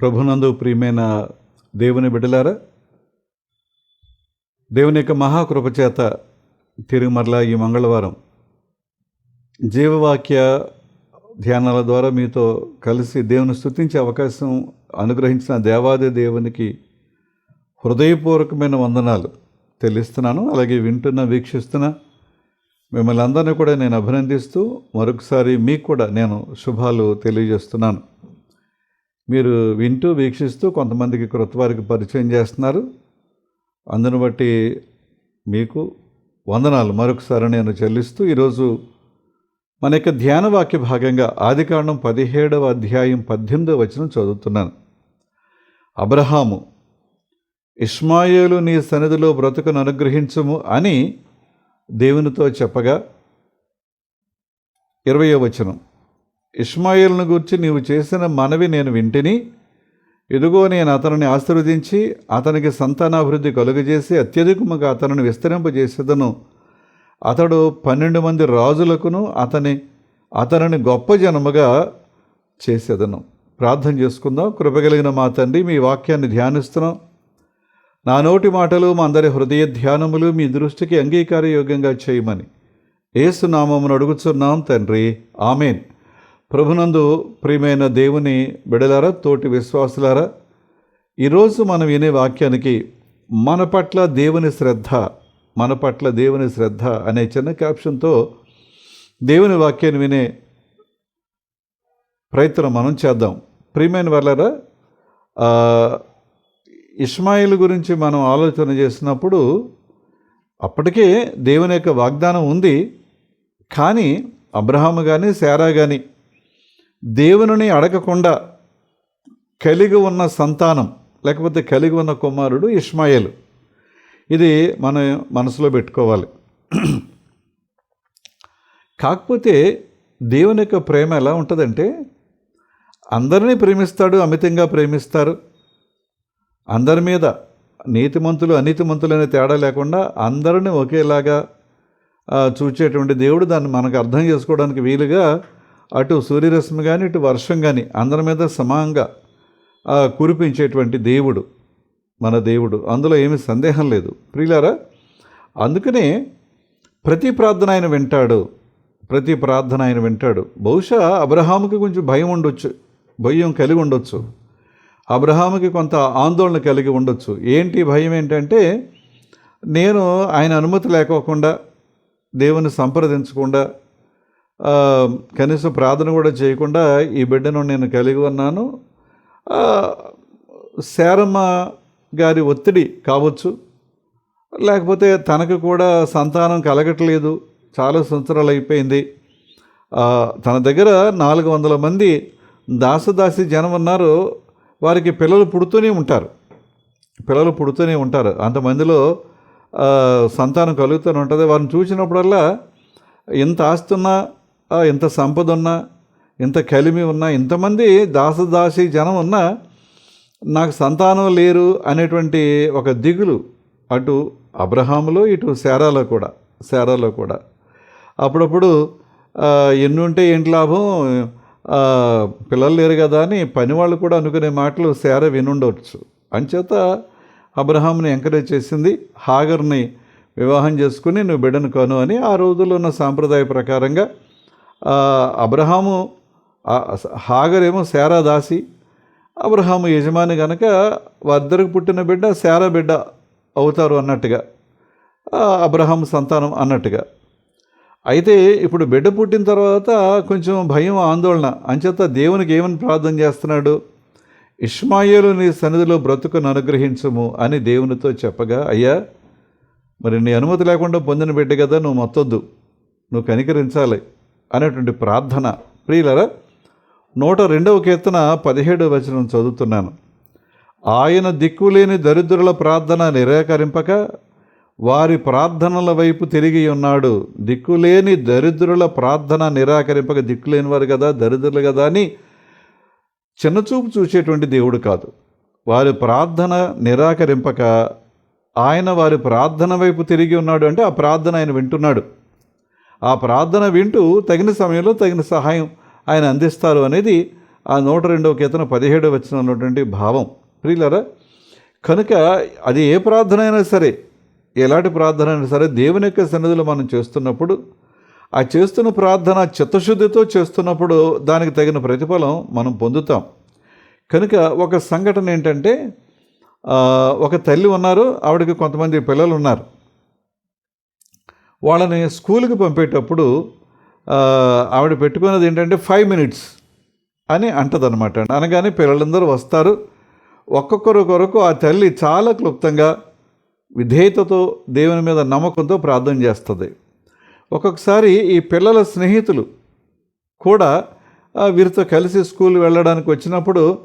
ప్రభునందు ప్రియమైన దేవుని బిడ్డలారా దేవుని యొక్క మహాకృపచేత తిరిగి మరలా ఈ మంగళవారం జీవవాక్య ధ్యానాల ద్వారా మీతో కలిసి దేవుని స్తుతించే అవకాశం అనుగ్రహించిన దేవాది దేవునికి హృదయపూర్వకమైన వందనాలు తెలుస్తున్నాను అలాగే వింటున్న వీక్షిస్తున్న మిమ్మల్ని అందరినీ కూడా నేను అభినందిస్తూ మరొకసారి మీకు కూడా నేను శుభాలు తెలియజేస్తున్నాను. మీరు వింటూ వీక్షిస్తూ కొంతమందికి కృతవారికి పరిచయం చేస్తున్నారు. అందును బట్టి మీకు వందనాలు. మరొకసారి నేను చెల్లిస్తూ ఈరోజు మన యొక్క ధ్యాన వాక్య భాగంగా ఆదికాండం పదిహేడవ అధ్యాయం పద్దెనిమిదవ వచనం చదువుతున్నాను. అబ్రహాము ఇస్మాయేలు నీ సన్నిధిలో బ్రతుకును అనుగ్రహించము అని దేవునితో చెప్పగా ఇరవయో వచనం. ఇస్మాయిల్ను గూర్చి నీవు చేసిన మనవి నేను వింటిని. ఇదిగో నేను అతనిని ఆశీర్వదించి అతనికి సంతానాభివృద్ధి కలుగజేసి అత్యధికముగా అతనిని విస్తరింపజేసేదను. అతడు పన్నెండు మంది రాజులకును అతని అతనిని గొప్ప జనముగా చేసేదను. ప్రార్థన చేసుకుందాం. కృపగలిగిన మా తండ్రి మీ వాక్యాన్ని ధ్యానిస్తున్నాం. నా నోటి మాటలు మా అందరి హృదయ ధ్యానములు మీ దృష్టికి అంగీకారయోగ్యంగా చేయమని ఏసునామమును అడుగుచున్నాం తండ్రి. ఆమెన్. ప్రభునందు ప్రియమైన దేవుని బిడలారా తోటి విశ్వాసులారా ఈరోజు మనం వినే వాక్యానికి మన పట్ల దేవుని శ్రద్ధ మన పట్ల దేవుని శ్రద్ధ అనే చిన్న క్యాప్షన్తో దేవుని వాక్యాన్ని వినే ప్రయత్నం మనం చేద్దాం. ప్రియమైన వాళ్ళరా ఇస్మాయిల్ గురించి మనం ఆలోచన చేసినప్పుడు అప్పటికే దేవుని యొక్క వాగ్దానం ఉంది. కానీ అబ్రహాము కానీ శారా కానీ దేవుని అడగకుండా కలిగి ఉన్న సంతానం లేకపోతే కలిగి ఉన్న కుమారుడు ఇస్మాయిల్ ఇది మనం మనసులో పెట్టుకోవాలి. కాకపోతే దేవుని యొక్క ప్రేమ ఎలా ఉంటుందంటే అందరినీ ప్రేమిస్తాడు అమితంగా ప్రేమిస్తారు. అందరి మీద నీతిమంతులు అనీతిమంతులు అనే తేడా లేకుండా అందరిని ఒకేలాగా చూచేటువంటి దేవుడు దాన్ని మనకు అర్థం చేసుకోవడానికి వీలుగా అటు సూర్యరశ్మి కానీ ఇటు వర్షం కానీ అందరి మీద సమానంగా కురిపించేటువంటి దేవుడు మన దేవుడు. అందులో ఏమి సందేహం లేదు. ప్రియులారా అందుకనే ప్రతి ప్రార్థన ఆయన వింటాడు. ప్రతి ప్రార్థన ఆయన వింటాడు. బహుశా అబ్రహాముకి కొంచెం భయం ఉండొచ్చు భయం కలిగి ఉండొచ్చు. అబ్రహాముకి కొంత ఆందోళన కలిగి ఉండొచ్చు. ఏంటి భయం ఏంటంటే నేను ఆయన అనుమతి లేకోకుండా దేవుని సంప్రదించకుండా కనీసం ప్రార్థన కూడా చేయకుండా ఈ బిడ్డను నేను కలిగి ఉన్నాను. శారమ్మ గారి ఒత్తిడి కావచ్చు లేకపోతే తనకు కూడా సంతానం కలగట్లేదు చాలా సంవత్సరాలు అయిపోయింది. తన దగ్గర నాలుగు వందల మంది దాసదాసి జనం ఉన్నారు వారికి పిల్లలు పుడుతూనే ఉంటారు. పిల్లలు పుడుతూనే ఉంటారు. అంతమందిలో సంతానం కలుగుతూనే ఉంటుంది. వారిని చూసినప్పుడల్లా ఎంత ఆస్తున్నా ఎంత సంపద ఉన్నా ఇంత కలిమి ఉన్నా ఇంతమంది దాసదాసి జనం ఉన్నా నాకు సంతానం లేరు అనేటువంటి ఒక దిగులు అటు అబ్రహాములో ఇటు శారాలో కూడా శారాలో కూడా. అప్పుడప్పుడు ఎన్ని ఉంటే ఏంటి లాభం? పిల్లలు లేరు కదా అని పనివాళ్ళు కూడా అనుకునే మాటలు శార వినుండవచ్చు అంచేత అబ్రహాంని ఎంకరేజ్ చేసింది హాగర్ని వివాహం చేసుకుని నువ్వు బిడ్డను కను అని ఆ రోజుల్లో ఉన్న సాంప్రదాయ ప్రకారంగా అబ్రహాము హాగరేమో శారా దాసి అబ్రహాము యజమాని కనుక వారిద్దరికి పుట్టిన బిడ్డ శారా బిడ్డ అవుతారు అన్నట్టుగా అబ్రహాం సంతానం అన్నట్టుగా. అయితే ఇప్పుడు బిడ్డ పుట్టిన తర్వాత కొంచెం భయం ఆందోళన. అంచేత దేవునికి ఏమని ప్రార్థన చేస్తున్నాడు? ఇష్మాయేలు నీ సన్నిధిలో బ్రతుకును అనుగ్రహించము అని దేవునితో చెప్పగా అయ్యా మరి నీ అనుమతి లేకుండా పొందిన బిడ్డ కదా నువ్వు మొత్తొద్దు. నువ్వు కనికరించాలి. అనేటువంటి ప్రార్థన. ప్రియులరా నూట రెండవ కీర్తన పదిహేడవ వచనం చదువుతున్నాను. ఆయన దిక్కులేని దరిద్రుల ప్రార్థన నిరాకరింపక వారి ప్రార్థనల వైపు తిరిగి ఉన్నాడు. దిక్కులేని దరిద్రుల ప్రార్థన నిరాకరింపక దిక్కులేని వారు కదా దరిద్రులు కదా అని చిన్నచూపు చూసేటువంటి దేవుడు కాదు. వారి ప్రార్థన నిరాకరింపక ఆయన వారి ప్రార్థన వైపు తిరిగి ఉన్నాడు అంటే ఆ ప్రార్థన ఆయన వింటున్నాడు. ఆ ప్రార్థన వింటూ తగిన సమయంలో తగిన సహాయం ఆయన అందిస్తారు అనేది ఆ నూట రెండవ కీర్తన పదిహేడు వచ్చిన ఉన్నటువంటి భావం. ప్రియులరా కనుక అది ఏ ప్రార్థన అయినా సరే ఎలాంటి ప్రార్థన అయినా సరే దేవుని యొక్క సన్నిధిలో మనం చేస్తున్నప్పుడు ఆ చేస్తున్న ప్రార్థన చిత్తశుద్ధితో చేస్తున్నప్పుడు దానికి తగిన ప్రతిఫలం మనం పొందుతాం. కనుక ఒక సంఘటన ఏంటంటే ఒక తల్లి ఉన్నారు ఆవిడకి కొంతమంది పిల్లలు ఉన్నారు. వాళ్ళని స్కూల్కి పంపేటప్పుడు ఆవిడ పెట్టుకున్నది ఏంటంటే ఫైవ్ మినిట్స్ అని అంటదనమాట అనగానే పిల్లలందరూ వస్తారు. ఒక్కొక్కరు కొరకు ఆ తల్లి చాలా క్లుప్తంగా విధేయతతో దేవుని మీద నమ్మకంతో ప్రార్థన చేస్తుంది. ఒక్కొక్కసారి ఈ పిల్లల స్నేహితులు కూడా వీరితో కలిసి స్కూల్ వెళ్ళడానికి వచ్చినప్పుడు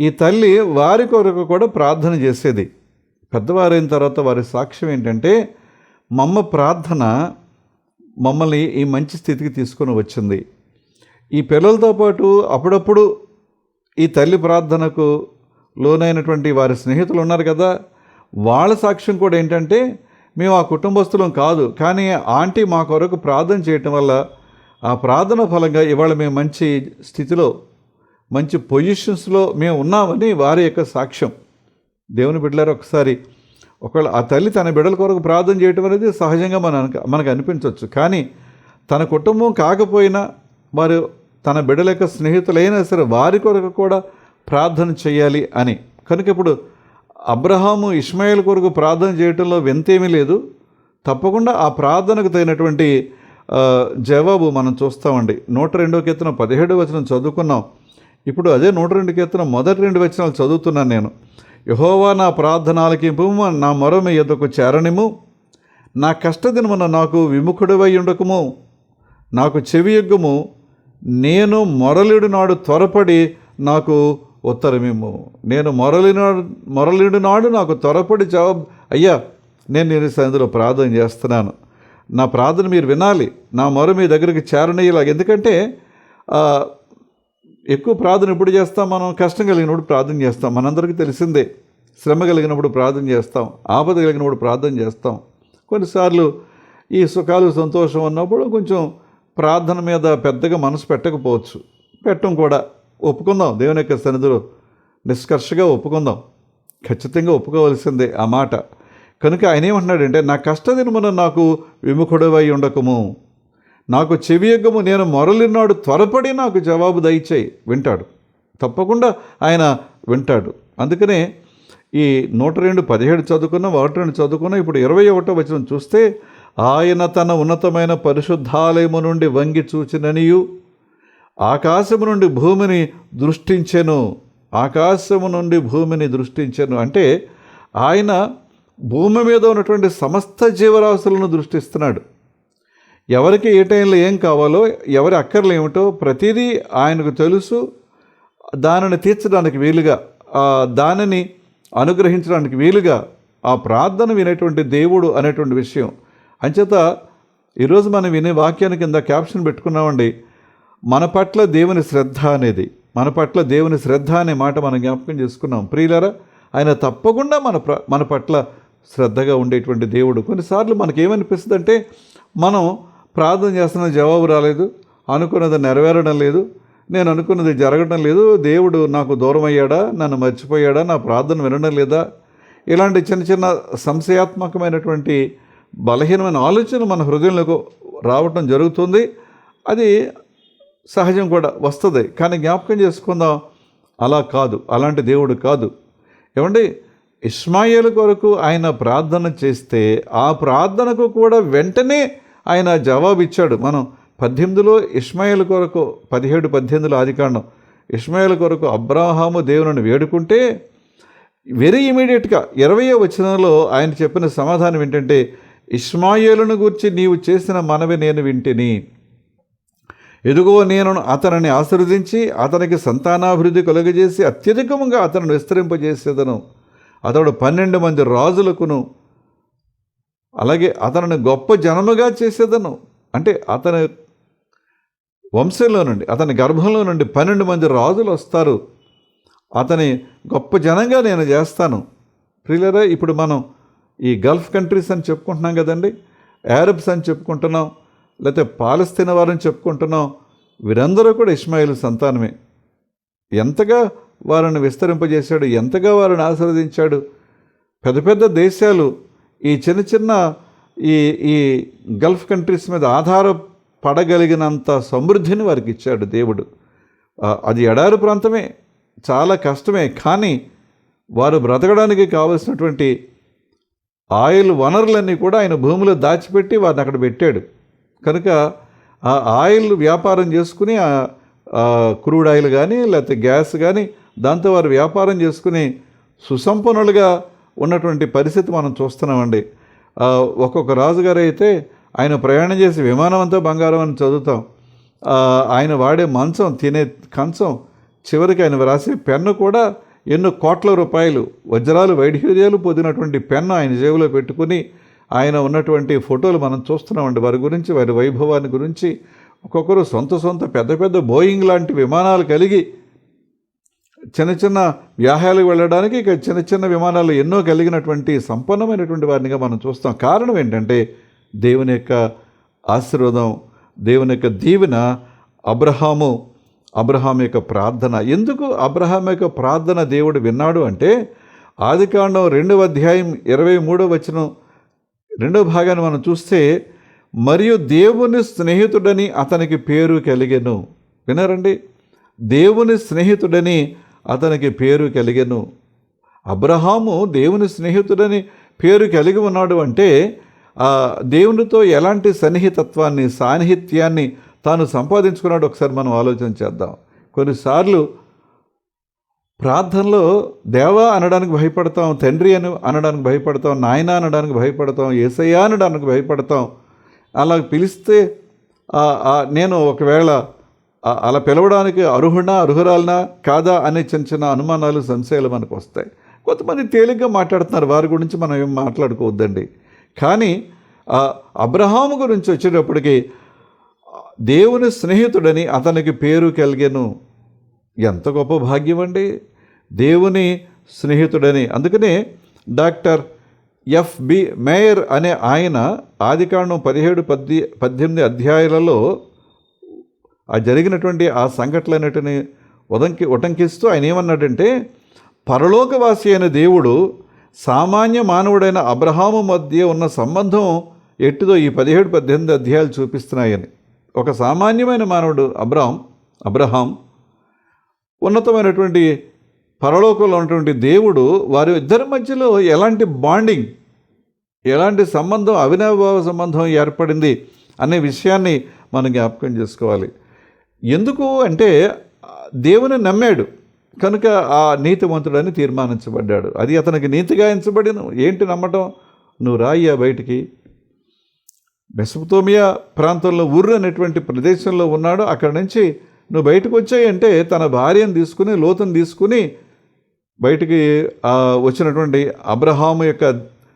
ఈ తల్లి వారి కొరకు కూడా ప్రార్థన చేసేది. పెద్దవారైన తర్వాత వారి సాక్ష్యం ఏంటంటే మమ్మ ప్రార్థన మమ్మల్ని ఈ మంచి స్థితికి తీసుకొని వచ్చింది. ఈ పిల్లలతో పాటు అప్పుడప్పుడు ఈ తల్లి ప్రార్థనకు లోనైనటువంటి వారి స్నేహితులు ఉన్నారు కదా వాళ్ళ సాక్ష్యం కూడా ఏంటంటే మేము ఆ కుటుంబస్తులం కాదు కానీ ఆంటీ మా కొరకు ప్రార్థన చేయటం వల్ల ఆ ప్రార్థన ఫలంగా ఇవాళ మేము మంచి స్థితిలో మంచి పొజిషన్స్లో మేము ఉన్నామని వారి యొక్క సాక్ష్యం. దేవుని బిడ్డలారు ఒకసారి ఒకవేళ ఆ తల్లి తన బిడ్డల కొరకు ప్రార్థన చేయటం అనేది సహజంగా మన మనకు అనిపించవచ్చు. కానీ తన కుటుంబం కాకపోయినా వారు తన బిడ్డల యొక్క స్నేహితులైనా సరే వారి కొరకు కూడా ప్రార్థన చేయాలి అని. కనుక ఇప్పుడు అబ్రహాము ఇస్మాయిల్ కొరకు ప్రార్థన చేయటంలో వింతేమీ లేదు. తప్పకుండా ఆ ప్రార్థనకు తగినటువంటి జవాబు మనం చూస్తామండి. నూట రెండో కీర్తన పదిహేడు వచనం చదువుకున్నాం. ఇప్పుడు అదే నూట రెండు కీర్తన మొదటి రెండు వచనాలు చదువుతున్నాను నేను. యహోవా నా ప్రార్థన ఆలకింపు నా మరొమ మీ ఎద్దకు చేరనిము నా కష్టదినమున నాకు విముఖుడివై ఉండకము. నాకు చెవియొగ్గము నేను మొరలిడు నాడు త్వరపడి నాకు ఉత్తరమిమ్ము. నేను మొరలినాడు మొరలిడు నాడు నాకు త్వరపడి జవాబు. అయ్యా నేను నేను సందులో ప్రార్థన చేస్తున్నాను. నా ప్రార్థన మీరు వినాలి. నా మొర మీ దగ్గరికి చేరనీయలాగా ఎందుకంటే ఎక్కువ ప్రార్థన ఎప్పుడు చేస్తాం మనం? కష్టం కలిగినప్పుడు ప్రార్థన చేస్తాం. మనందరికీ తెలిసిందే శ్రమ కలిగినప్పుడు ప్రార్థన చేస్తాం ఆపద కలిగినప్పుడు ప్రార్థన చేస్తాం. కొన్నిసార్లు ఈ సుఖాలు సంతోషం ఉన్నప్పుడు కొంచెం ప్రార్థన మీద పెద్దగా మనసు పెట్టకపోవచ్చు. పెట్టం కూడా. ఒప్పుకుందాం. దేవుని యొక్క సన్నిధిలో నిష్కర్షగా ఒప్పుకుందాం. ఖచ్చితంగా ఒప్పుకోవలసిందే ఆ మాట. కనుక ఆయన ఏమంటున్నాడంటే నా కష్టదినమున నాకు విముఖుడవై ఉండకము. నాకు చెవియగము నేను మొరలినాడు త్వరపడి నాకు జవాబు దయచేయి వింటాడు. తప్పకుండా ఆయన వింటాడు. అందుకనే ఈ నూట రెండు పదిహేడు చదువుకున్న ఒకటి రెండు చదువుకున్న ఇప్పుడు ఇరవై ఒకటో వచనం చూస్తే ఆయన తన ఉన్నతమైన పరిశుద్ధాలయము నుండి వంగి చూచిననియు ఆకాశము నుండి భూమిని దృష్టించెను ఆకాశము నుండి భూమిని దృష్టించెను. అంటే ఆయన భూమి మీద ఉన్నటువంటి సమస్త జీవరాశులను దృష్టిస్తున్నాడు. ఎవరికి ఏ టైంలో ఏం కావాలో ఎవరి అక్కర్లు ఏమిటో ప్రతిదీ ఆయనకు తెలుసు. దానిని తీర్చడానికి వీలుగా దానిని అనుగ్రహించడానికి వీలుగా ఆ ప్రార్థన వినేటువంటి దేవుడు అనేటువంటి విషయం. అంచేత ఈరోజు మనం వినే వాక్యాన్ని కింద క్యాప్షన్ పెట్టుకున్నామండి మన పట్ల దేవుని శ్రద్ధ అనేది మన పట్ల దేవుని శ్రద్ధ అనే మాట మనం జ్ఞాపకం చేసుకున్నాం. ప్రియులరా ఆయన తప్పకుండా మన ప్ర మన పట్ల శ్రద్ధగా ఉండేటువంటి దేవుడు. కొన్నిసార్లు మనకేమనిపిస్తుంది అంటే మనం ప్రార్థన చేస్తున్న జవాబు రాలేదు. అనుకున్నది నెరవేరడం లేదు. నేను అనుకున్నది జరగడం లేదు. దేవుడు నాకు దూరం అయ్యాడా నన్ను మర్చిపోయాడా? నా ప్రార్థన వినడం లేదా? ఇలాంటి చిన్న చిన్న సంశయాత్మకమైనటువంటి బలహీనమైన ఆలోచన మన హృదయంలోకి రావటం జరుగుతుంది. అది సహజం కూడా వస్తుంది. కానీ జ్ఞాపకం చేసుకుందాం. అలా కాదు. అలాంటి దేవుడు కాదు. ఏమండి? ఇస్మాయిల్ కొరకు ఆయన ప్రార్థన చేస్తే ఆ ప్రార్థనకు కూడా వెంటనే ఆయన జవాబు ఇచ్చాడు మనం పద్దెనిమిదిలో ఇస్మాయిల్ కొరకు పదిహేడు పద్దెనిమిదిలో ఆదికాండం. ఇస్మాయిల్ కొరకు అబ్రాహాము దేవుని వేడుకుంటే వెరీ ఇమీడియట్గా ఇరవయో వచనంలో ఆయన చెప్పిన సమాధానం ఏంటంటే ఇస్మాయిలును గురించి నీవు చేసిన మనవి నేను వింటిని. ఎదుగో నేను అతనిని ఆశీర్వదించి అతనికి సంతానాభివృద్ధి కలుగజేసి అత్యధికంగా అతను విస్తరింపజేసేదను. అతడు పన్నెండు మంది రాజులకును అలాగే అతనిని గొప్ప జనముగా చేసేదను. అంటే అతని వంశంలో నుండి అతని గర్భంలో నుండి పన్నెండు మంది రాజులు వస్తారు. అతని గొప్ప జనంగా నేను చేస్తాను. ప్రియులరా ఇప్పుడు మనం ఈ గల్ఫ్ కంట్రీస్ అని చెప్పుకుంటున్నాం కదండి. యారబ్స్ అని చెప్పుకుంటున్నాం లేకపోతే పాలస్తీన వారని చెప్పుకుంటున్నాం. వీరందరూ కూడా ఇస్మాయిల్ సంతానమే. ఎంతగా వారిని విస్తరింపజేశాడు ఎంతగా వారిని ఆశీర్వదించాడు. పెద్ద పెద్ద దేశాలు ఈ చిన్న చిన్న ఈ ఈ గల్ఫ్ కంట్రీస్ మీద ఆధారపడగలిగినంత సమృద్ధిని వారికి ఇచ్చాడు దేవుడు. అది ఎడారి ప్రాంతమే చాలా కష్టమే కానీ వారు బ్రతకడానికి కావలసినటువంటి ఆయిల్ వనరులన్నీ కూడా ఆయన భూమిలో దాచిపెట్టి వారిని అక్కడ పెట్టాడు. కనుక ఆ ఆయిల్ వ్యాపారం చేసుకుని క్రూడ్ ఆయిల్ కానీ లేకపోతే గ్యాస్ కానీ దాంతో వారు వ్యాపారం చేసుకుని సుసంపన్నులుగా ఉన్నటువంటి పరిస్థితి మనం చూస్తున్నామండి. ఒక్కొక్క రాజుగారు అయితే ఆయన ప్రయాణం చేసి విమానం అంతా బంగారం అని చదువుతాం. ఆయన వాడే మంచం తినే కంచం చివరికి ఆయన రాసే పెన్ను కూడా ఎన్నో కోట్ల రూపాయలు వజ్రాలు వైఢూర్యాలు పొందినటువంటి పెన్ను ఆయన జేబులో పెట్టుకుని ఆయన ఉన్నటువంటి ఫోటోలు మనం చూస్తున్నామండి. వారి గురించి వారి వైభవాన్ని గురించి ఒక్కొక్కరు సొంత సొంత పెద్ద పెద్ద బోయింగ్ లాంటి విమానాలు కలిగి చిన్న చిన్న వ్యాహాలకు వెళ్ళడానికి ఇక చిన్న చిన్న విమానాలు ఎన్నో కలిగినటువంటి సంపన్నమైనటువంటి వారినిగా మనం చూస్తాం. కారణం ఏంటంటే దేవుని యొక్క ఆశీర్వాదం దేవుని యొక్క దీవెన అబ్రహాము అబ్రహాం యొక్క ప్రార్థన. ఎందుకు అబ్రహాం యొక్క ప్రార్థన దేవుడు విన్నాడు అంటే ఆదికాండం రెండవ అధ్యాయం ఇరవై మూడో వచనం రెండవ భాగాన్ని మనం చూస్తే మరియు దేవుని స్నేహితుడని అతనికి పేరు కలిగెను. విన్నారండి? దేవుని స్నేహితుడని అతనికి పేరు కలిగెను. అబ్రహాము దేవుని స్నేహితుడని పేరు కలిగి ఉన్నాడు అంటే దేవునితో ఎలాంటి సన్నిహితత్వాన్ని సాన్నిహిత్యాన్ని తాను సంపాదించుకున్నాడు ఒకసారి మనం ఆలోచన చేద్దాం. కొన్నిసార్లు ప్రార్థనలో దేవా అనడానికి భయపడతాం తండ్రి అని అనడానికి భయపడతాం నాయన అనడానికి భయపడతాం ఏసయ్య అనడానికి భయపడతాం. అలా పిలిస్తే నేను ఒకవేళ అలా పిలవడానికి అర్హుడా అర్హురాలనా కాదా అనే చిన్న చిన్న అనుమానాలు సంశయాలు మనకు వస్తాయి. కొంతమంది తేలిగ్గా మాట్లాడుతున్నారు. వారి గురించి మనం ఏం మాట్లాడుకోవద్దండి. కానీ అబ్రహాము గురించి వచ్చేటప్పటికి దేవుని స్నేహితుడని అతనికి పేరు కలిగేను ఎంత గొప్ప భాగ్యం అండి. దేవుని స్నేహితుడని. అందుకనే డాక్టర్ ఎఫ్బి మేయర్ అనే ఆయన ఆదికాండం పదిహేడు పద్ది పద్దెనిమిది అధ్యాయాలలో ఆ జరిగినటువంటి ఆ సంఘటనలన్నిటిని ఉదంకి ఉటంకిస్తూ ఆయన ఏమన్నాడంటే పరలోకవాసి అయిన దేవుడు సామాన్య మానవుడైన అబ్రహాము మధ్య ఉన్న సంబంధం ఎట్టిదో ఈ పదిహేడు పద్దెనిమిది అధ్యాయాలు చూపిస్తున్నాయని. ఒక సామాన్యమైన మానవుడు అబ్రహాం అబ్రహాం ఉన్నతమైనటువంటి పరలోకంలో ఉన్నటువంటి దేవుడు వారి ఇద్దరి మధ్యలో ఎలాంటి బాండింగ్ ఎలాంటి సంబంధం అవినాభావ సంబంధం ఏర్పడింది అనే విషయాన్ని మనం జ్ఞాపకం చేసుకోవాలి. ఎందుకు అంటే దేవుని నమ్మాడు. కనుక ఆ నీతివంతుడని తీర్మానించబడ్డాడు. అది అతనికి నీతిగా ఎంచబడిన. ఏంటి నమ్మటం? నువ్వు రాయ్యా బయటికి. మెసపతోమియా ప్రాంతంలో ఉర్రు అనేటువంటి ప్రదేశంలో ఉన్నాడు. అక్కడి నుంచి నువ్వు బయటకు వచ్చాయంటే తన భార్యను తీసుకుని లోతుని తీసుకుని బయటికి వచ్చినటువంటి అబ్రహాము యొక్క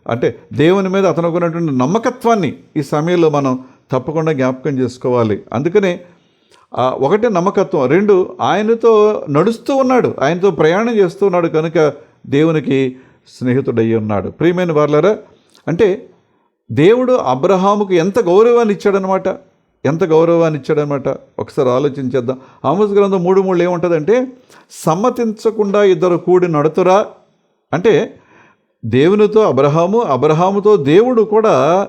అంటే దేవుని మీద అతనుకున్నటువంటి నమ్మకత్వాన్ని ఈ సమయంలో మనం తప్పకుండా జ్ఞాపకం చేసుకోవాలి. అందుకనే ఒకటి నమ్మకత్వం. రెండు ఆయనతో నడుస్తూ ఉన్నాడు. ఆయనతో ప్రయాణం చేస్తూ ఉన్నాడు కనుక దేవునికి స్నేహితుడయ్యి ఉన్నాడు. ప్రియమైన వాళ్ళరా అంటే దేవుడు అబ్రహాముకు ఎంత గౌరవాన్ని ఇచ్చాడనమాట ఎంత గౌరవాన్ని ఇచ్చాడనమాట ఒకసారి ఆలోచించేద్దాం ఆమోస్ గ్రంథం మూడు మూడు ఏముంటుందంటే సమ్మతించకుండా ఇద్దరు కూడి నడుతురా. అంటే దేవునితో అబ్రహాము అబ్రహాముతో దేవుడు కూడా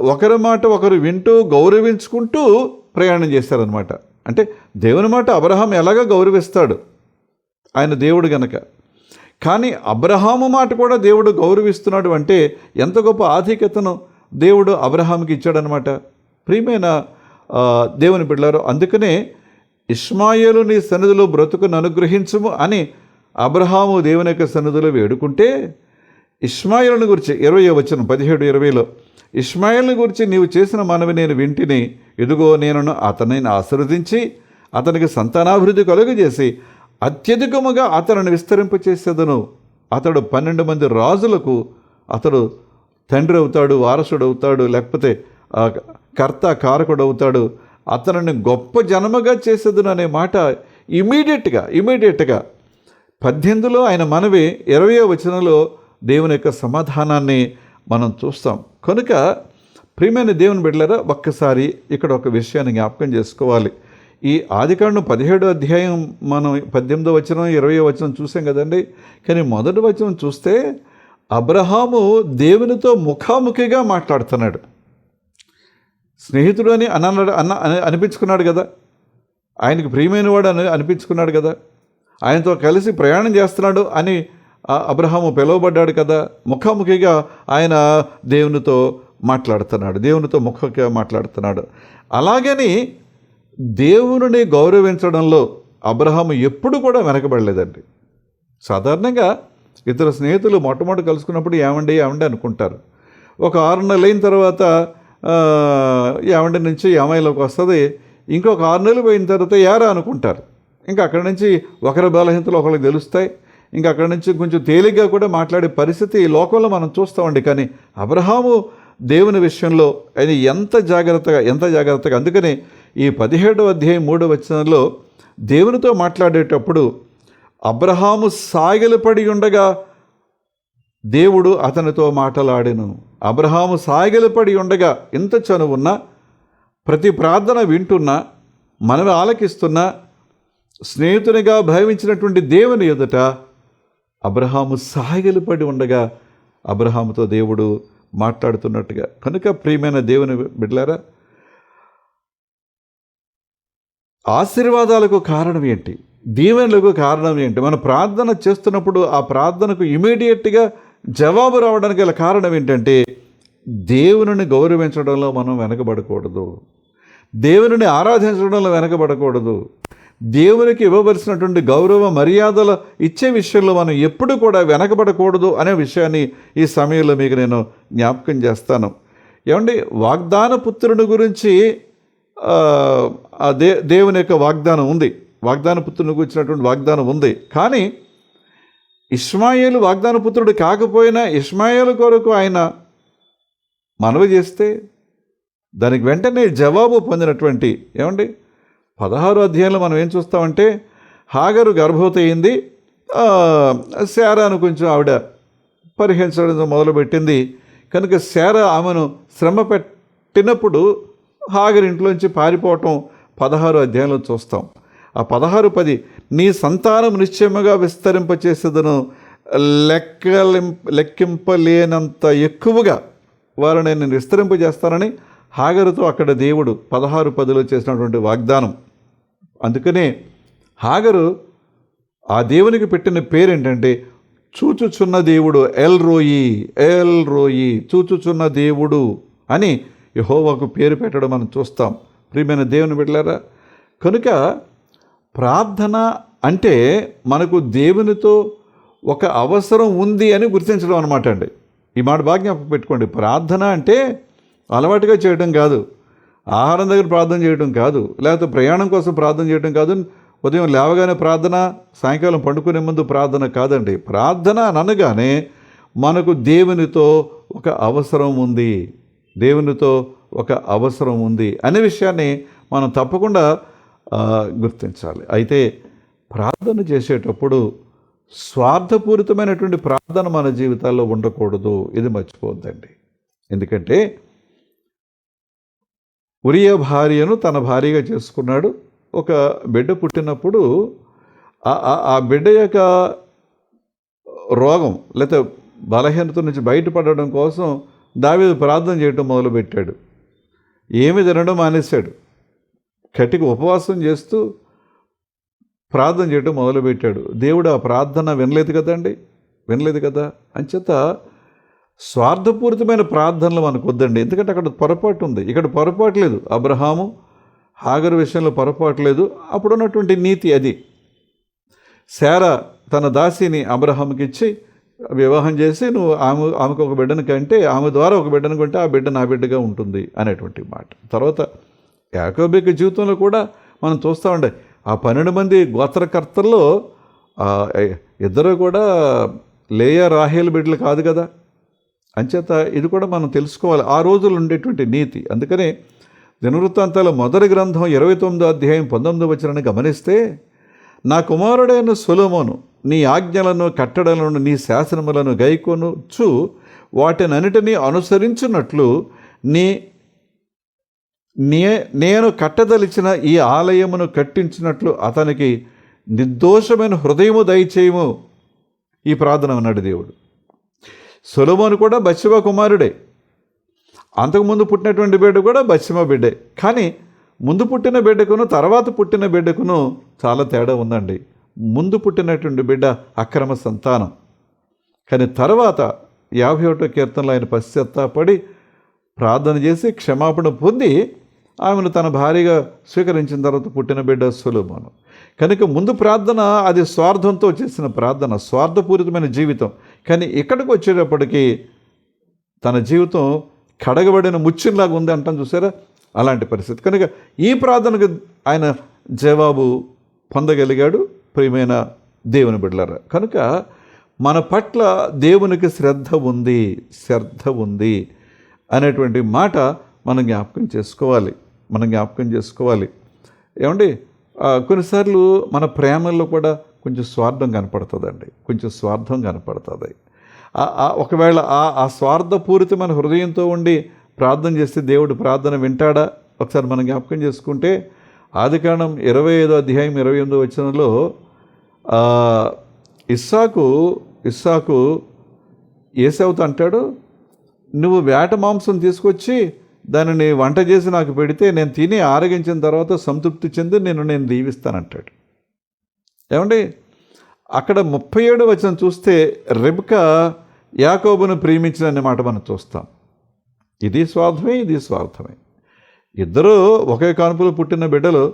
ఒకరి మాట ఒకరు వింటూ గౌరవించుకుంటూ ప్రయాణం చేశారనమాట అంటే దేవుని మాట అబ్రహాం ఎలాగ గౌరవిస్తాడు? ఆయన దేవుడు గనక. కానీ అబ్రహాము మాట కూడా దేవుడు గౌరవిస్తున్నాడు అంటే ఎంత గొప్ప ఆధిక్యతను దేవుడు అబ్రహాంకి ఇచ్చాడనమాట ప్రియమైన దేవుని బిడ్డారు అందుకనే ఇస్మాయేలు నీ సన్నిధిలో బ్రతుకును అనుగ్రహించుము అని అబ్రహాము దేవుని యొక్క సన్నిధిలో వేడుకుంటే ఇస్మాయిలను గురించి ఇరవై వచ్చిన పదిహేడు ఇరవైలో ఇస్మాయిల్ని గురించి నీవు చేసిన మనవి నేను వింటిని. ఇదిగో నేను అతనిని ఆశీర్వదించి అతనికి సంతానాభివృద్ధి కలుగజేసి అత్యధికముగా అతనిని విస్తరింపచేసేదను అతడు పన్నెండు మంది రాజులకు అతడు తండ్రి అవుతాడు వారసుడు అవుతాడు లేకపోతే కర్త కారకుడు అవుతాడు. అతనిని గొప్ప జనముగా చేసేదను అనే మాట ఇమీడియట్గా ఇమీడియట్గా. పద్దెనిమిదిలో ఆయన మనవి ఇరవయో వచనంలో దేవుని యొక్క సమాధానాన్ని మనం చూస్తాం. కనుక ప్రియమైన దేవుని బిడ్డలారా ఒక్కసారి ఇక్కడ ఒక విషయాన్ని జ్ఞాపకం చేసుకోవాలి. ఈ ఆదికాండం పదిహేడో అధ్యాయం మనం పద్దెనిమిదో వచనం ఇరవై వచనం చూసాం కదండి? కానీ మొదటి వచనం చూస్తే అబ్రహాము దేవునితో ముఖాముఖిగా మాట్లాడుతున్నాడు. స్నేహితుడు అని అన్నాడు అన్న అని అనిపించుకున్నాడు కదా? ఆయనకు ప్రియమైన వాడు అని అనిపించుకున్నాడు కదా? ఆయనతో కలిసి ప్రయాణం చేస్తున్నాడు అని అబ్రహాము పిలువబడ్డాడు కదా. ముఖాముఖిగా ఆయన దేవునితో మాట్లాడుతున్నాడు. దేవునితో ముఖంగా మాట్లాడుతున్నాడు. అలాగని దేవుని గౌరవించడంలో అబ్రహాము ఎప్పుడు కూడా వెనకబడలేదండి. సాధారణంగా ఇద్దరు స్నేహితులు మొట్టమొదటి కలుసుకున్నప్పుడు ఏమండి ఏమండి అనుకుంటారు. ఒక ఆరు నెలలు అయిన తర్వాత ఏమండి నుంచి ఏమైలోకి వస్తుంది? ఇంకొక ఆరు నెలలు పోయిన తర్వాత ఏరా అనుకుంటారు. ఇంకా అక్కడి నుంచి ఒకరి బలహీనతలు ఒకరికి తెలుస్తాయి. ఇంకా అక్కడి నుంచి కొంచెం తేలిగ్గా కూడా మాట్లాడే పరిస్థితి ఈ లోకంలో మనం చూస్తామండి. కానీ అబ్రహాము దేవుని విషయంలో ఆయన ఎంత జాగ్రత్తగా ఎంత జాగ్రత్తగా అందుకని ఈ పదిహేడవ అధ్యాయం మూడవ వచనంలో దేవునితో మాట్లాడేటప్పుడు అబ్రహాము సాగిలపడి ఉండగా దేవుడు అతనితో మాట్లాడాను. అబ్రహాము సాగిలపడి ఉండగా ఇంత చనువున్న ప్రతి ప్రార్థన వింటున్నా మనవి ఆలకిస్తున్న స్నేహితునిగా భావించినటువంటి దేవుని ఎదుట అబ్రహాము సాగిలపడి ఉండగా అబ్రహాముతో దేవుడు మాట్లాడుతున్నట్టుగా. కనుక ప్రియమైన దేవుని బిడ్డలారా ఆశీర్వాదాలకు కారణం ఏంటి? దీవెనలకు కారణం ఏంటి? మనం ప్రార్థన చేస్తున్నప్పుడు ఆ ప్రార్థనకు ఇమీడియట్గా జవాబు రావడానికి గల కారణం ఏంటంటే దేవుని గౌరవించడంలో మనం వెనకబడకూడదు. దేవుని ఆరాధించడంలో వెనకబడకూడదు. దేవునికి ఇవ్వవలసినటువంటి గౌరవ మర్యాదలు ఇచ్చే విషయంలో మనం ఎప్పుడు కూడా వెనకబడకూడదు అనే విషయాన్ని ఈ సమయంలో మీకు నేను జ్ఞాపకం చేస్తాను. ఏమండి? వాగ్దాన పుత్రుని గురించి దే దేవుని యొక్క వాగ్దానం ఉంది. వాగ్దాన పుత్రుని గురించినటువంటి వాగ్దానం ఉంది. కానీ ఇస్మాయేలు వాగ్దాన పుత్రుడు కాకపోయినా ఇస్మాయిల్ కొరకు ఆయన మనవి చేస్తే దానికి వెంటనే జవాబు పొందినటువంటి ఏమండి? పదహారు అధ్యాయంలో మనం ఏం చూస్తామంటే హాగరు గర్భవతి అయింది. శారాను కొంచెం ఆవిడ పరిహరించడం మొదలుపెట్టింది. కనుక శార ఆమెను శ్రమ పెట్టినప్పుడు హాగర్ ఇంట్లోంచి పారిపోవటం పదహారు అధ్యాయంలో చూస్తాం. ఆ పదహారు పది నీ సంతానం నిశ్చయముగా విస్తరింపచేసేదను లెక్కలిం లెక్కింపలేనంత ఎక్కువగా వారిని నేను విస్తరింపజేస్తానని హాగరుతో అక్కడ దేవుడు పదహారు పదిలో చేసినటువంటి వాగ్దానం. అందుకనే హాగరు ఆ దేవునికి పెట్టిన పేరేంటంటే చూచుచున్న దేవుడు ఎల్ రోయి ఎల్ రోయి చూచుచున్న దేవుడు అని యహోవాకు పేరు పెట్టడం మనం చూస్తాం. ప్రియమైన దేవుని బిడ్డలారా కనుక ప్రార్థన అంటే మనకు దేవునితో ఒక అవసరం ఉంది అని గుర్తించడం అనమాట అండి. ఈ మాట బాగా జ్ఞాపకం పెట్టుకోండి. ప్రార్థన అంటే అలవాటుగా చేయడం కాదు. ఆహారం దగ్గర ప్రార్థన చేయడం కాదు లేకపోతే ప్రయాణం కోసం ప్రార్థన చేయడం కాదు ఉదయం లేవగానే ప్రార్థన సాయంకాలం పండుకునే ముందు ప్రార్థన కాదండి. ప్రార్థన అనగానే మనకు దేవునితో ఒక అవసరం ఉంది. దేవునితో ఒక అవసరం ఉంది అనే విషయాన్ని మనం తప్పకుండా గుర్తించాలి. అయితే ప్రార్థన చేసేటప్పుడు స్వార్థపూరితమైనటువంటి ప్రార్థన మన జీవితాల్లో ఉండకూడదు. ఇది మర్చిపోద్దండి ఎందుకంటే ఉరియ భార్యను తన భార్యగా చేసుకున్నాడు. ఒక బిడ్డ పుట్టినప్పుడు ఆ- బిడ్డ యొక్క రోగం లేకపోతే బలహీనత నుంచి బయటపడడం కోసం దావీదు ప్రార్థన చేయటం మొదలుపెట్టాడు. ఏమి తినడం మానేశాడు. కటికి ఉపవాసం చేస్తూ ప్రార్థన చేయడం మొదలుపెట్టాడు. దేవుడు ఆ ప్రార్థన వినలేదు కదండి? వినలేదు కదా? అంచేత స్వార్థపూరితమైన ప్రార్థనలు మనకు వద్దండి. ఎందుకంటే అక్కడ పొరపాటు ఉంది. ఇక్కడ పొరపాటు లేదు. అబ్రహాము హాగర్ విషయంలో పొరపాటు లేదు. అప్పుడున్నటువంటి నీతి అది. శారా తన దాసిని అబ్రహాంకి ఇచ్చి వివాహం చేసి నువ్వు ఆమె ఆమెకు ఒక బిడ్డను కంటే ఆమె ద్వారా ఒక బిడ్డను కొంటే ఆ బిడ్డ నా బిడ్డగా ఉంటుంది అనేటువంటి మాట. తర్వాత యాకోబిక జీవితంలో కూడా మనం చూస్తూ ఉండే ఆ పన్నెండు మంది గోత్రకర్తల్లో ఇద్దరు కూడా లేయ రాహేల్ బిడ్డలు కాదు కదా. అంచేత ఇది కూడా మనం తెలుసుకోవాలి. ఆ రోజులు ఉండేటువంటి నీతి. అందుకనే దినవృత్తాంతాల మొదటి గ్రంథం ఇరవై తొమ్మిదో అధ్యాయం పంతొమ్మిదో వచ్చినని గమనిస్తే నా కుమారుడైన సులమోను నీ ఆజ్ఞలను కట్టడలను నీ శాసనములను గైకొనుచు వాటినన్నిటినీ అనుసరించున్నట్లు నీ నే నేను కట్టదలిచిన ఈ ఆలయమును కట్టించినట్లు అతనికి నిర్దోషమైన హృదయము దయచేయము. ఈ ప్రార్థన అన్నాడు దేవుడు. సొలమోను కూడా బత్సిమ కుమారుడే. అంతకుముందు పుట్టినటువంటి బిడ్డ కూడా బత్సిమ బిడ్డే. కానీ ముందు పుట్టిన బిడ్డకును తర్వాత పుట్టిన బిడ్డకును చాలా తేడా ఉందండి. ముందు పుట్టినటువంటి బిడ్డ అక్రమ సంతానం. కానీ తర్వాత యాభై ఒకటో కీర్తనలో ఆయన పశ్చాత్తాపడి ప్రార్థన చేసి క్షమాపణ పొంది ఆమెను తన భార్యగా స్వీకరించిన తర్వాత పుట్టిన బిడ్డ సులోమోను. కనుక ముందు ప్రార్థన అది స్వార్థంతో చేసిన ప్రార్థన స్వార్థపూరితమైన జీవితం. కానీ ఇక్కడికి వచ్చేటప్పటికి తన జీవితం కడగబడిన ముచ్చింలాగా ఉంది అంటాం చూసారా? అలాంటి పరిస్థితి. కనుక ఈ ప్రార్థనకు ఆయన జవాబు పొందగలిగాడు ప్రియమైన దేవుని బిడ్డలారా. కనుక మన పట్ల దేవునికి శ్రద్ధ ఉంది శ్రద్ధ ఉంది అనేటువంటి మాట మనం జ్ఞాపకం చేసుకోవాలి. మనం జ్ఞాపకం చేసుకోవాలి. ఏమండి? కొన్నిసార్లు మన ప్రేమల్లో కూడా కొంచెం స్వార్థం కనపడుతుందండి. కొంచెం స్వార్థం కనపడుతుంది. ఆ- ఆ ఒకవేళ ఆ ఆ స్వార్థపూరితమైన హృదయంతో ఉండి ప్రార్థన చేస్తే దేవుడు ప్రార్థన వింటాడా? ఒకసారి మనం జ్ఞాపకం చేసుకుంటే ఆదికాండం ఇరవై ఐదో అధ్యాయం ఇరవై ఎనిమిదో వచనంలో ఇస్సాకు ఇస్సాకు ఏసవుతా అంటాడు? నువ్వు వేట మాంసం తీసుకొచ్చి దానిని వంట చేసి నాకు పెడితే నేను తిని ఆరగించిన తర్వాత సంతృప్తి చెంది నేను నేను దీవిస్తానంటాడు. ఏమండి? అక్కడ ముప్పై ఏడు వచ్చిన చూస్తే రెబ్క యాకోబును ప్రేమించిన మాట మనం చూస్తాం. ఇది స్వార్థమే ఇది స్వార్థమే. ఇద్దరూ ఒకే కానుపులు పుట్టిన బిడ్డలు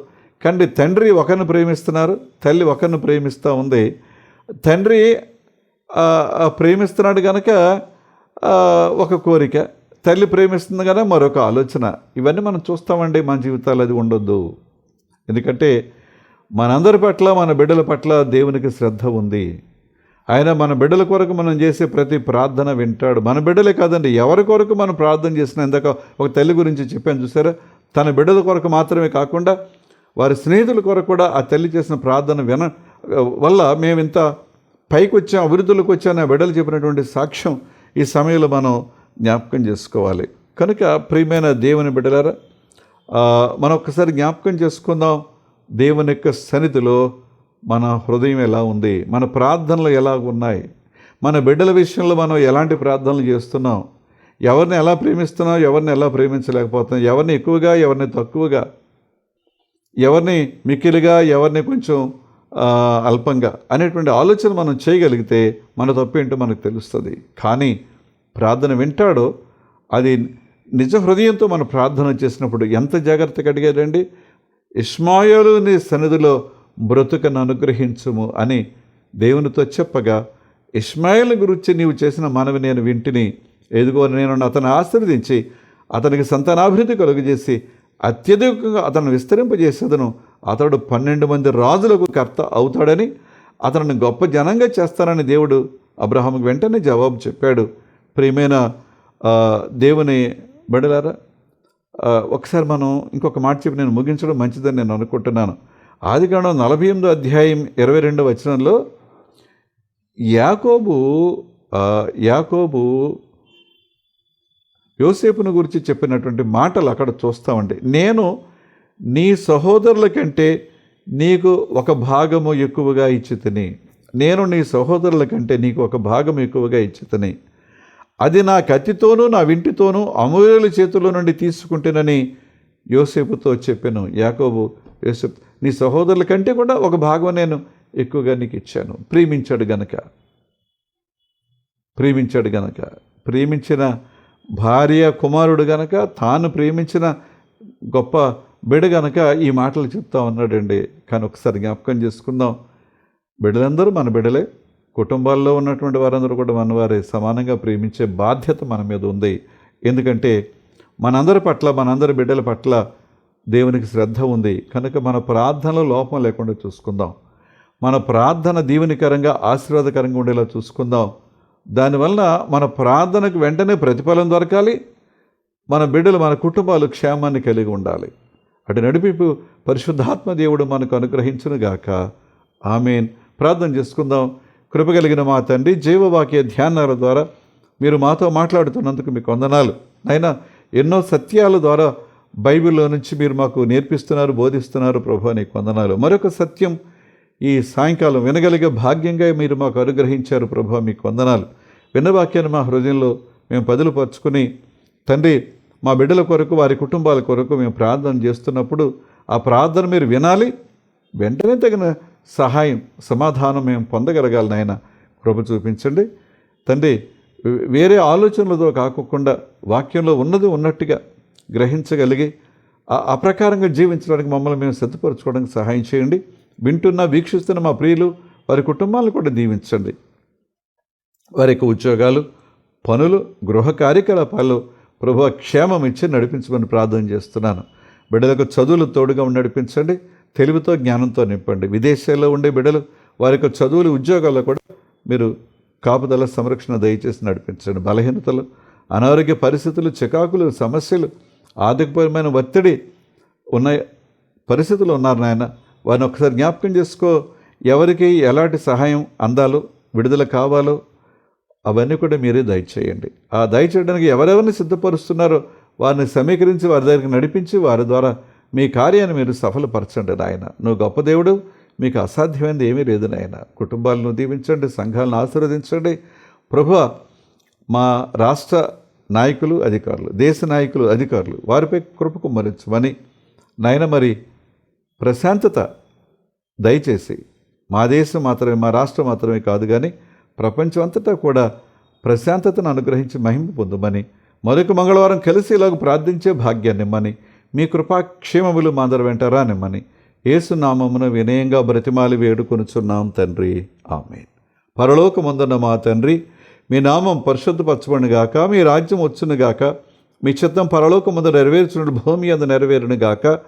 కండి తండ్రి ఒకరిని ప్రేమిస్తున్నారు తల్లి ఒకరిని ప్రేమిస్తూ ఉంది. తండ్రి ప్రేమిస్తున్నాడు కనుక ఒక కోరిక తల్లి ప్రేమిస్తుంది కదా మరొక ఆలోచన. ఇవన్నీ మనం చూస్తామండి మన జీవితాలు అది ఉండొద్దు. ఎందుకంటే మనందరి పట్ల మన బిడ్డల పట్ల దేవునికి శ్రద్ధ ఉంది. ఆయన మన బిడ్డల కొరకు మనం చేసే ప్రతి ప్రార్థన వింటాడు. మన బిడ్డలే కాదండి ఎవరి కొరకు మనం ప్రార్థన చేసిన ఇందాక ఒక తల్లి గురించి చెప్పాను చూసారా? తన బిడ్డల కొరకు మాత్రమే కాకుండా వారి స్నేహితుల కొరకు కూడా ఆ తల్లి చేసిన ప్రార్థన విన వల్ల మేము ఇంత పైకి వచ్చాం అభివృద్ధిలోకి వచ్చాను బిడ్డలు చెప్పినటువంటి సాక్ష్యం ఈ సమయంలో మనం జ్ఞాపకం చేసుకోవాలి. కనుక ప్రియమైన దేవుని బిడ్డలారా మనం ఒక్కసారి జ్ఞాపకం చేసుకుందాం. దేవుని యొక్క సన్నిధిలో మన హృదయం ఎలా ఉంది? మన ప్రార్థనలు ఎలా ఉన్నాయి? మన బిడ్డల విషయంలో మనం ఎలాంటి ప్రార్థనలు చేస్తున్నాం? ఎవరిని ఎలా ప్రేమిస్తున్నాం? ఎవరిని ఎలా ప్రేమించలేకపోతున్నాం? ఎవరిని ఎక్కువగా ఎవరిని తక్కువగా? ఎవరిని మిక్కిలిగా ఎవరిని కొంచెం అల్పంగా? అనేటువంటి ఆలోచన మనం చేయగలిగితే మన తప్పేంటో మనకు తెలుస్తుంది. కానీ ప్రార్థన వింటాడో అది నిజ హృదయంతో మనం ప్రార్థన చేసినప్పుడు ఎంత జాగ్రత్తగా అడిగాడండి ఇస్మాయిలు నీ సన్నిధిలో బ్రతుకను అనుగ్రహించుము అని దేవునితో చెప్పగా ఇస్మాయిల్ గురించి నీవు చేసిన మనవి నేను వింటిని. ఎదుగో నేను అతను ఆశీర్వదించి అతనికి సంతానాభివృద్ధి కలుగజేసి అత్యధికంగా అతను విస్తరింపజేసేదను. అతడు పన్నెండు మంది రాజులకు కర్త అవుతాడని అతనిని గొప్ప జనంగా చేస్తానని దేవుడు అబ్రహాంకి వెంటనే జవాబు చెప్పాడు. ప్రియమైన దేవుని బడిలారా ఒకసారి మనం ఇంకొక మాట చెప్పి నేను ముగించడం మంచిదని నేను అనుకుంటున్నాను. ఆదికాండం నలభై ఎనిమిదో అధ్యాయం ఇరవై రెండో వచనంలో యాకోబు యాకోబు యోసేపును గురించి చెప్పినటువంటి మాటలు అక్కడ చూస్తామండి నేను నీ సహోదరుల కంటే నీకు ఒక భాగము ఎక్కువగా ఇచ్చితిని. నేను నీ సహోదరుల కంటే నీకు ఒక భాగం ఎక్కువగా ఇచ్చితిని. అది నా కత్తితోనూ నా వింటితోనూ అమూల్యుల చేతుల్లో నుండి తీసుకుంటేనని యోసేపుతో చెప్పాను. యాకోబు యోసేపు నీ సహోదరుల కంటే కూడా ఒక భాగం నేను ఎక్కువగా నీకు ఇచ్చాను. ప్రేమించాడు గనక. ప్రేమించాడు గనక. ప్రేమించిన భార్య కుమారుడు గనక తాను ప్రేమించిన గొప్ప బిడ గనక ఈ మాటలు చెప్తా ఉన్నాడండి. కానీ ఒకసారి జ్ఞాపకం చేసుకుందాం. బిడ్డలందరూ మన బిడలే కుటుంబాల్లో ఉన్నటువంటి వారందరూ కూడా మన వారే సమానంగా ప్రేమించే బాధ్యత మన మీద ఉంది. ఎందుకంటే మనందరి పట్ల మనందరి బిడ్డల పట్ల దేవునికి శ్రద్ధ ఉంది. కనుక మన ప్రార్థనలో లోపం లేకుండా చూసుకుందాం. మన ప్రార్థన దీవెనికరంగా ఆశీర్వాదకరంగా ఉండేలా చూసుకుందాం. దానివల్ల మన ప్రార్థనకు వెంటనే ప్రతిఫలం దొరకాలి. మన బిడ్డలు మన కుటుంబాలు క్షేమాన్ని కలిగి ఉండాలి. అటు నడిపింపు పరిశుద్ధాత్మ దేవుడు మనకు అనుగ్రహించునుగాక. ఆమెన్. ప్రార్థన చేసుకుందాం. కృపగలిగిన మా తండ్రి జీవవాక్య ధ్యానాల ద్వారా మీరు మాతో మాట్లాడుతున్నందుకు మీకు వందనాలు. అయినా ఎన్నో సత్యాల ద్వారా బైబిల్లో నుంచి మీరు మాకు నేర్పిస్తున్నారు బోధిస్తున్నారు ప్రభు నీకు వందనాలు. మరొక సత్యం ఈ సాయంకాలం వినగలిగే భాగ్యంగా మీరు మాకు అనుగ్రహించారు ప్రభు మీకు వందనాలు. విన్నవాక్యాన్ని మా హృదయంలో మేము పదులు పరుచుకుని తండ్రి మా బిడ్డల కొరకు వారి కుటుంబాల కొరకు మేము ప్రార్థన చేస్తున్నప్పుడు ఆ ప్రార్థన మీరు వినాలి. వెంటనే తగిన సహాయం సమాధానం మేము పొందగలగాలి నాయన. కృప చూపించండి. తండ్రి వేరే ఆలోచనలతో కాకుండా వాక్యంలో ఉన్నది ఉన్నట్టుగా గ్రహించగలిగి ఆ- ప్రకారంగా జీవించడానికి మమ్మల్ని మేము సిద్ధపరచుకోవడానికి సహాయం చేయండి. వింటున్న వీక్షిస్తున్న మా ప్రియులు వారి కుటుంబాలను కూడా దీవించండి. వారి యొక్క ఉద్యోగాలు పనులు గృహ కార్యకలాపాలు ప్రభు క్షేమం ఇచ్చి నడిపించమని ప్రార్థన చేస్తున్నాను. బిడ్డలకు చదువులు తోడుగా నడిపించండి. తెలివితో జ్ఞానంతో నింపండి. విదేశాల్లో ఉండే బిడ్డలు వారి యొక్క చదువులు ఉద్యోగాల్లో కూడా మీరు కాపుదల సంరక్షణ దయచేసి నడిపించండి. బలహీనతలు అనారోగ్య పరిస్థితులు చికాకులు సమస్యలు ఆర్థికపరమైన ఒత్తిడి ఉన్న పరిస్థితులు ఉన్నారు నాయన. వారిని ఒకసారి జ్ఞాపకం చేసుకో ఎవరికి ఎలాంటి సహాయం అందాలో విడుదల కావాలో అవన్నీ కూడా మీరే దయచేయండి. ఆ దయచేయడానికి ఎవరెవరిని సిద్ధపరుస్తున్నారో వారిని సమీకరించి వారి దగ్గరికి నడిపించి వారి ద్వారా మీ కార్యాన్ని మీరు సఫలపరచండి నాయన. నువ్వు గొప్ప దేవుడు మీకు అసాధ్యమైనది ఏమీ లేదు నాయన. కుటుంబాలను దీవించండి సంఘాలను ఆశీర్వదించండి. ప్రభు మా రాష్ట్ర నాయకులు అధికారులు దేశ నాయకులు అధికారులు వారిపై కృప కుమ్మరించమని నాయన మరి ప్రశాంతత దయచేసి మా దేశం మాత్రమే మా రాష్ట్రం మాత్రమే కాదు కానీ ప్రపంచం అంతటా కూడా ప్రశాంతతను అనుగ్రహించి మహిమ పొందమని మరొక మంగళవారం కలిసి ఇలాగ ప్రార్థించే భాగ్యాన్ని ఇమ్మని మీ కృపాక్షేమములు మా అందరి వెంట రానిమ్మని. ఏసునామమున వినయంగా బ్రతిమాలి వేడుకొనుచున్నాం తండ్రి. ఆమె పరలోకముందున్న మా తండ్రి మీ నామం పరిశుద్ధపరచబడినగాక మీ రాజ్యం వచ్చునుగాక మీ చిత్తం పరలోకముందు నెరవేర్చున్న భూమి అందు నెరవేరునుగాక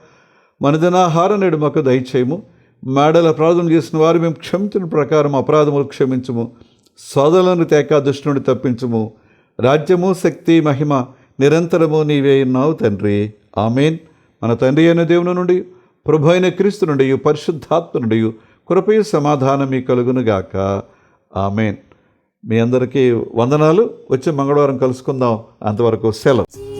మన దినాహార నేడు మాకు దయచేయము. మేడల అపరాధం చేసిన వారు మేము క్షమించిన ప్రకారం అపరాధములు క్షమించము. సోదరులను తేక దుష్టుని తప్పించుము. రాజ్యము శక్తి మహిమ నిరంతరము నీవే ఉన్నావు తండ్రి. ఆమెన్. మన తండ్రి అయిన దేవుని నుండి ప్రభు అయిన క్రీస్తు నుండి పరిశుద్ధాత్మ నుండి కృపయ సమాధానం మీ కలుగునుగాక ఆమెన్. మీ అందరికీ వందనాలు. వచ్చే మంగళవారం కలుసుకుందాం. అంతవరకు సెలవు.